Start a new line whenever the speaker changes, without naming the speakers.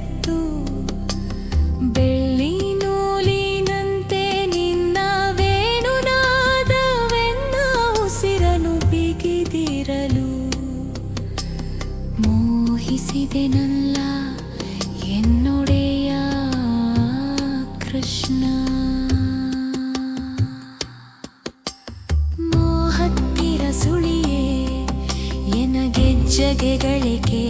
ಬೆಳೆದಿತ್ತು ಬೆಳ್ಳಿ ನಿನ್ನ ವೇಣುನಾದವೆನ್ನ ಉಸಿರನು ಬಿಗಿದಿರಲು. ಎನ್ನೊಡೆಯ ಕೃಷ್ಣ. ಮೋಹತ್ತಿರ ಸುಳಿಯೇ ಎನಗೆಜ್ಜಗೆಗಳಿಗೆ ಮಂಗಳಾರತಿಯಂತೆ